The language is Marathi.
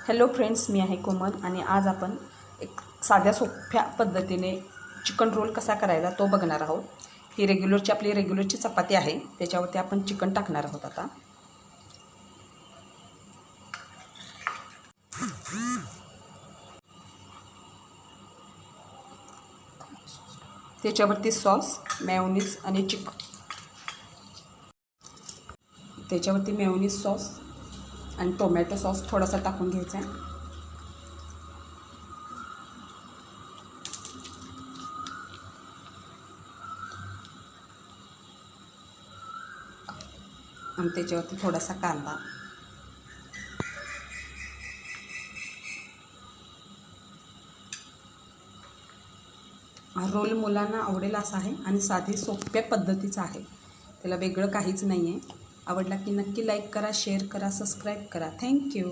हॅलो फ्रेंड्स मी आहे कोमल आणि आज आपण एक साध्या सोप्या पद्धतीने चिकन रोल कसा करायचा तो बघणार आहोत. ही रेग्युलरची आपली रेग्युलरची चपाती आहे त्याच्यावरती आपण चिकन टाकणार आहोत आता. त्याच्यावरती सॉस मॅयोनीज आणि चिकन त्याच्यावरती मेयोनीज सॉस आणि टोमॅटो सॉस थोडासा टाकून घ्यायचा आहे. आणि त्याच्यावरती थोडासा कांदा. रोल मुलांना आवडेल असा आहे आणि साधी सोप्या पद्धतीचा आहे. त्याला वेगळं काहीच नाही आहे आवडला की नक्की लाईक करा शेअर करा सबस्क्राईब करा. थँक्यू